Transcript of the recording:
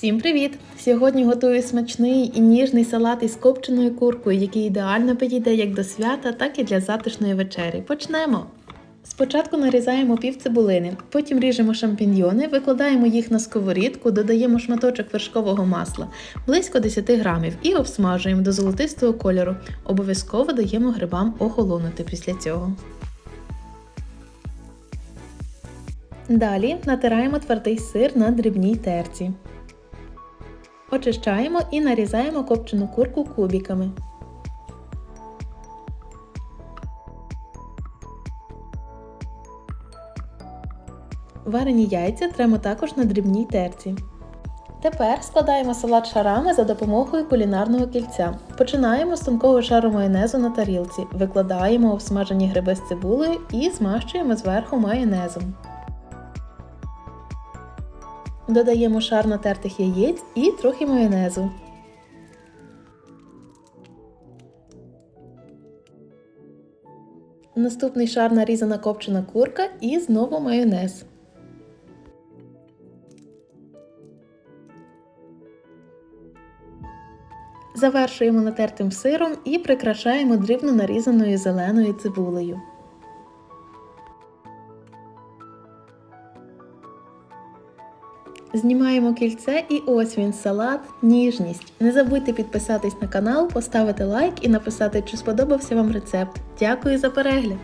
Всім привіт! Сьогодні готую смачний і ніжний салат із копченою куркою, який ідеально підійде як до свята, так і для затишної вечері. Почнемо! Спочатку нарізаємо пів цибулини, потім ріжемо шампіньйони, викладаємо їх на сковорідку, додаємо шматочок вершкового масла близько 10 грамів і обсмажуємо до золотистого кольору. Обов'язково даємо грибам охолонути після цього. Далі натираємо твердий сир на дрібній терці. Очищаємо і нарізаємо копчену курку кубиками. Варені яйця тремо також на дрібній терці. Тепер складаємо салат шарами за допомогою кулінарного кільця. Починаємо з тонкого шару майонезу на тарілці, викладаємо обсмажені гриби з цибулею і змащуємо зверху майонезом. Додаємо шар натертих яєць і трохи майонезу. Наступний шар нарізана копчена курка і знову майонез. Завершуємо натертим сиром і прикрашаємо дрібно нарізаною зеленою цибулею. Знімаємо кільце і ось він салат, ніжність. Не забудьте підписатись на канал, поставити лайк і написати, чи сподобався вам рецепт. Дякую за перегляд!